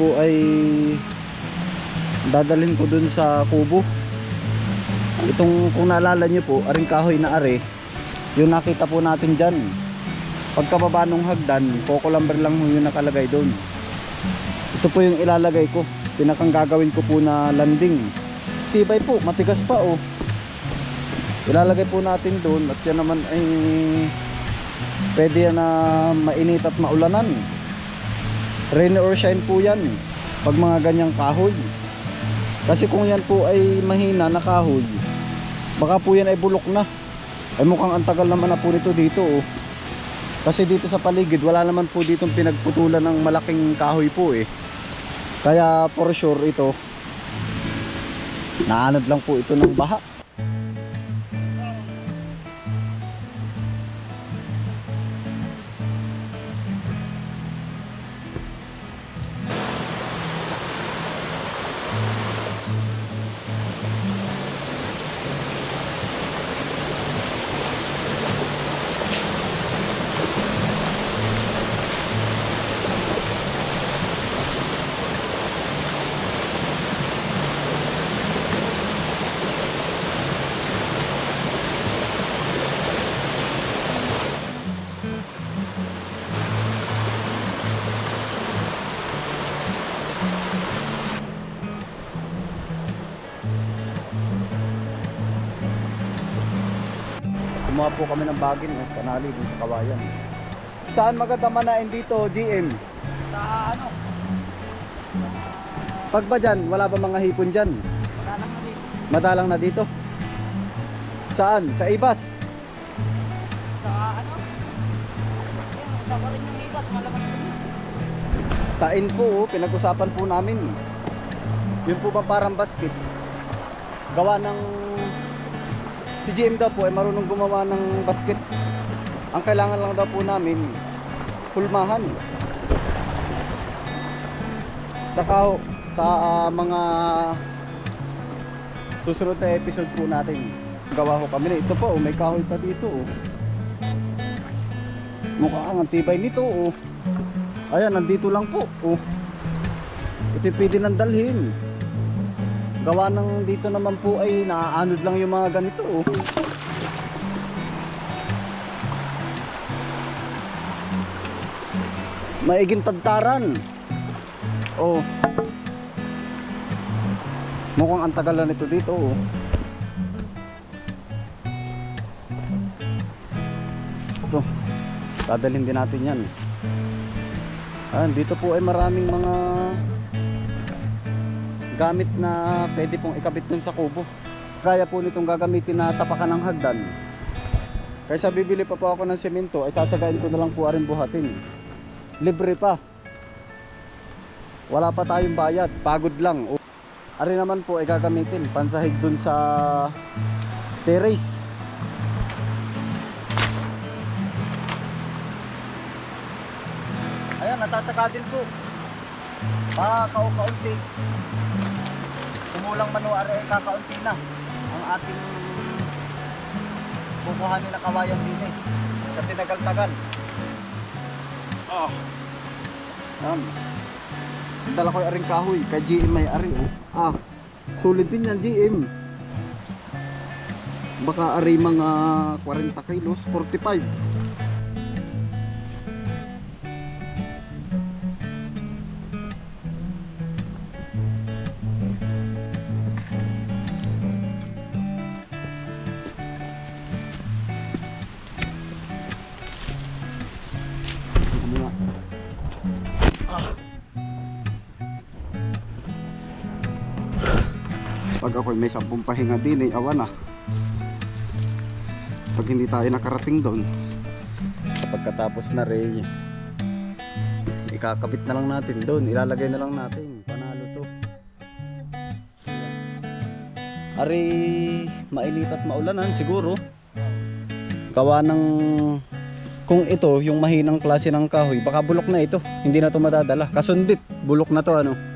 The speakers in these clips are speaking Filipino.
Po ay dadalhin ko dun sa kubo. Itong kung naalala nyo po, aring kahoy na are, yung nakita po natin dyan. Pagkababa nung hagdan, coco lumber lang ho yung nakalagay doon. Ito po yung ilalagay ko. Pinakang gagawin ko po na landing. Tibay po, matigas pa oh. Ilalagay po natin doon at yan naman ay pwede na mainit at maulanan. Rain or shine po yan pag mga ganyang kahoy. Kasi kung yan po ay mahina na kahoy, baka po yan ay bulok na. Ay mukhang antagal naman na po nito dito oh. Kasi dito sa paligid wala naman po ditong pinagputulan ng malaking kahoy po eh. Kaya for sure ito naanod lang po ito ng baha. Kumuha po kami ng bagin eh, kanali dun sa kawayan. Saan maganda manain dito, GM? Sa ano? Pag ba dyan, wala ba mga hipon dyan? Wala lang na dito. Madalang na dito? Saan? Sa Ibas? Sa ano? Sa pa rin yung ibas, malaman ko. Tain po, oh, pinag-usapan po namin. Yun po ba parang basket? Gawa ng... Si GM daw po ay marunong gumawa ng basket. Ang kailangan lang daw po namin, pulmahan. Saka ho, sa ah, mga susunod na episode po natin, gawa ko kami na ito po, may kahoy pa dito. Oh. Mukhang ang tibay nito. Oh. Ayan, nandito lang po. Oh. Ito pwede nang dalhin. Gawa ng dito naman po ay naaanod lang yung mga ganito. Oh. Maiging tagtaran. Oh. Mukhang ang tagal na nito dito. Oh. Ito. Dadalhin din natin yan. Ah, dito po ay maraming mga gamit na pwede pong ikabit dun sa kubo. Kaya po nitong gagamitin na tapakan ng hagdan. Kaysa bibili pa po ako ng semento, ay tatsagain ko na lang po aring buhatin. Libre pa. Wala pa tayong bayad, pagod lang. O, Ari naman po ay gagamitin, pansahig dun sa terrace. Ayan, natsatsaga din po. Pa, kau-kaunti. Kumulang manuari ay kakaunti na. Ating kukuhanin na kawayan din eh. Sa tinagal-tagal. Oh. Ayan. Dala ko yung aring kahoy. Kay GM may ari oh. Ah, sulit din yan GM. Baka ari mga 40 kilos, 45. Pag ako may sampung pahinga din ay awan na. Pag hindi tayo nakarating doon. Pagkatapos na rin, ikakabit na lang natin doon. Ilalagay na lang natin. Panalo to. Ari, mainit at maulanan siguro. Gawa ng kung ito yung mahinang klase ng kahoy, baka bulok na ito. Hindi na to madadala. Kasundit, bulok na to ano.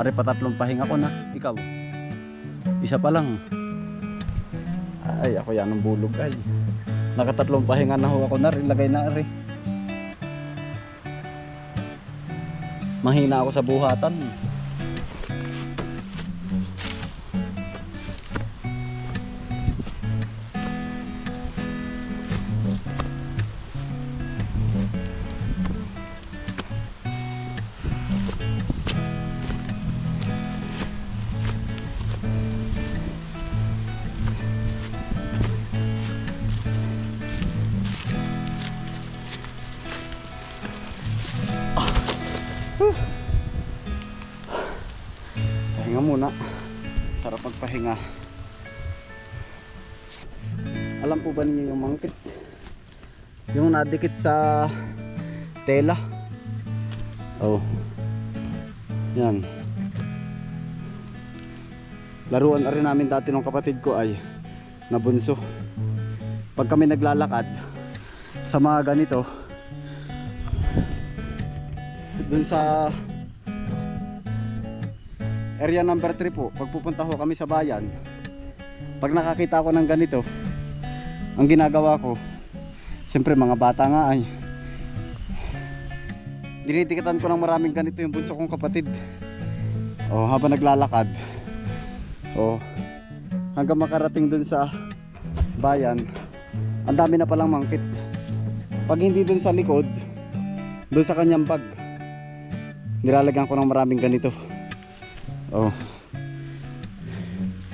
Ari pa tatlong pahinga ko na. Ikaw. Isa pa lang. Ay, ako yan ang bulog ay. Nakatatlong pahinga na ho ako na rin. Lagay na rin. Mahina ako sa buhatan. Ba niyo yung mangkit? Yung nadikit sa tela. Oh. Yan. Laruan na rin namin dati ng kapatid ko ay nabunso. Pag kami naglalakad sa mga ganito, dun sa area number 3 po pag pupunta ho kami sa bayan pag nakakita ko ng ganito ang ginagawa ko siyempre mga bata nga ay dinidikatan ko ng maraming ganito yung bunso kong kapatid. Oh habang naglalakad oh hanggang makarating dun sa bayan ang dami na palang mangkit. Pag hindi dun sa likod dun sa kanyang bag nilalagyan ko ng maraming ganito. Oh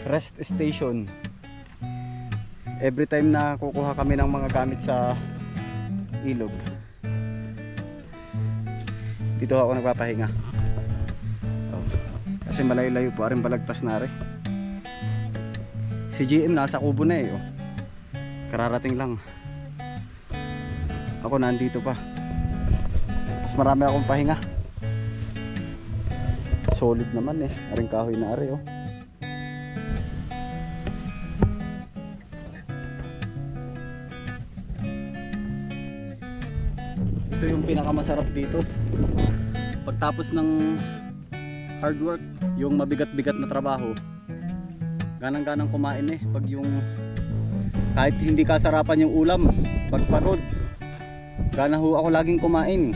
rest station every time na kukuha kami ng mga gamit sa ilog dito ako nagpapahinga. Oh. kasi malayo-layo po aring balagtas na rin. Si GM nasa kubo na eh oh. kararating lang. Ako nandito pa. Mas marami akong pahinga. Solid naman eh aring kahoy na are oh pinakamasarap dito. Pagtapos ng hard work yung mabigat-bigat na trabaho ganang-ganang kumain eh pag yung kahit hindi kasarapan yung ulam pag pagod gana ho ako laging kumain.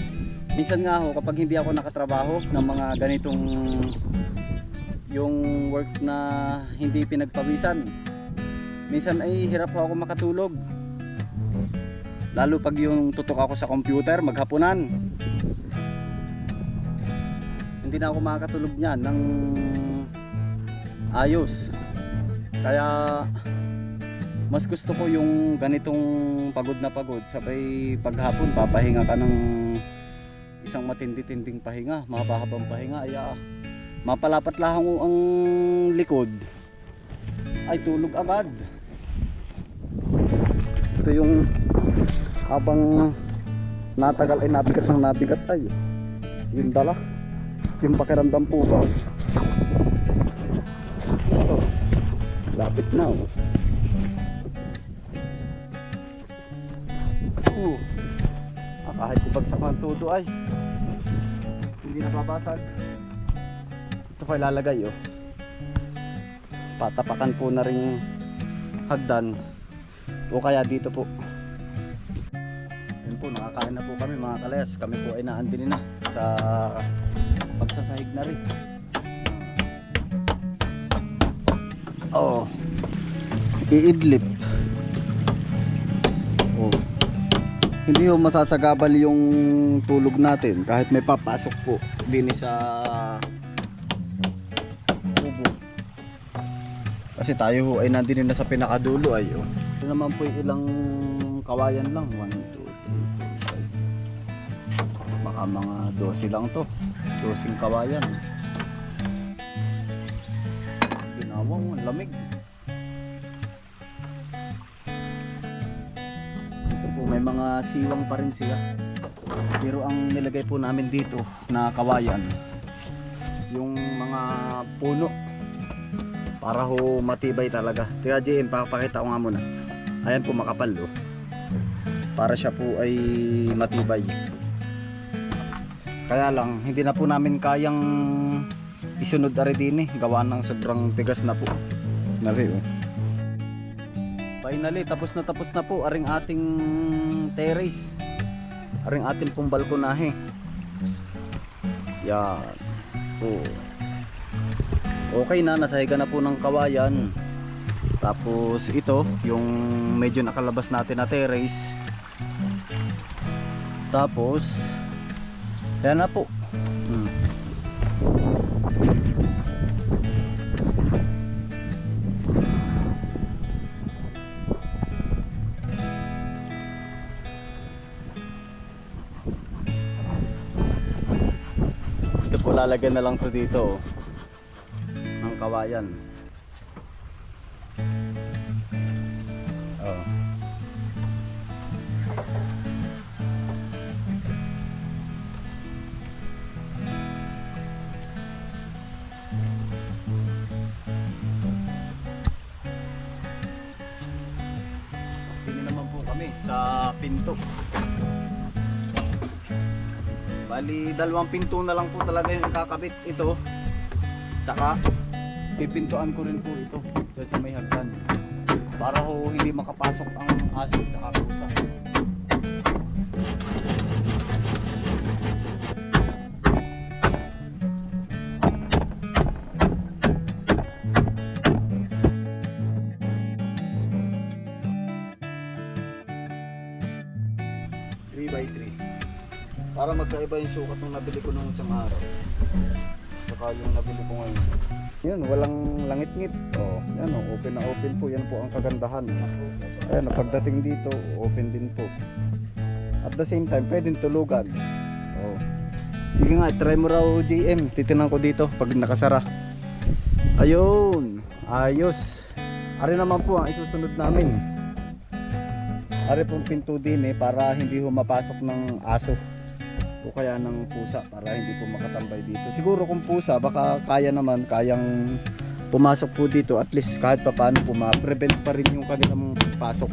Minsan nga ho kapag hindi ako nakatrabaho ng mga ganitong yung work na hindi pinagpawisan minsan ay hirap ako makatulog lalo pag yung tutok ako sa computer maghapunan. Hindi na ako makakatulog niyan ng ayos. Kaya mas gusto ko yung ganitong pagod na pagod. Sabay paghapon papahinga ka ng isang matindi-tinding pahinga mapahabang pahinga. Ay ah, mapalapat lang ang likod. Ay tulog agad. Ito yung habang natagal ay nabigat ng nabigat ay yung dala. Yung pakiramdam po ba? Ito lapit na oh. Uh, ah, kahit ibagsak ng todo ay. Hindi nababasag. Ito pa ilalagay oh. Patapakan po na rin hagdan. O kaya dito po po nakakain na po kami mga kalayas. Kami po ay naandin na sa pagsasahig na rin. Oh iidlip. Oh. Hindi ho masasagabal yung tulog natin kahit may papasok po din sa kubo kasi tayo ay nandun na sa pinakadulo ay oh. Ito naman po yung ilang kawayan lang 1, 2, 3, 4 baka mga 12 lang to. 12 kawayan. Ginawa mo ang lamig. Ito po may mga siwang pa rin sila. Pero ang nilagay po namin dito na kawayan yung mga puno. Para ho matibay talaga. Kaya JM papakita ko nga muna. Ayan po makapal oh. Para siya po ay matibay kaya lang hindi na po namin kayang isunod ari din eh gawa ng sobrang tigas na po nari oh Finally, tapos na tapos na po aring ating terrace. Aring ating pong balkonahe. Yan. Po. Okay na, nasahiga na po ng kawayan. Tapos ito, yung medyo nakalabas natin na terrace. Tapos, yan na po. Hmm. Ito po lalagyan na lang to dito oh, ng kawayan. Pili naman po kami sa pinto. Bali, dalawang pinto na lang po talaga yung kakabit ito. Tsaka, pipintuan ko rin po ito dyan sa may hagdan. Para ho hindi makapasok ang aso tsaka pusa. Para magkaiba yung sukat nung nabili ko nung isang araw. Saka yung nabili ko ngayon. Yan, walang langit-ngit. Oh, yan oh, open na open po. Yan po ang kagandahan. Ayan, pagdating dito, open din po. At the same time, pwedeng tulugan. Oh. Sige nga, try mo raw GM. Titinan ko dito pag nakasara. Ayun, ayos. Ari naman po ang isusunod namin. Ari pong pinto din eh para hindi humapasok ng aso o kaya ng pusa para hindi po makatambay dito. Siguro kung pusa baka kaya naman kayang pumasok po dito at least kahit pa paano po ma-prevent pa rin yung kanilang pasok.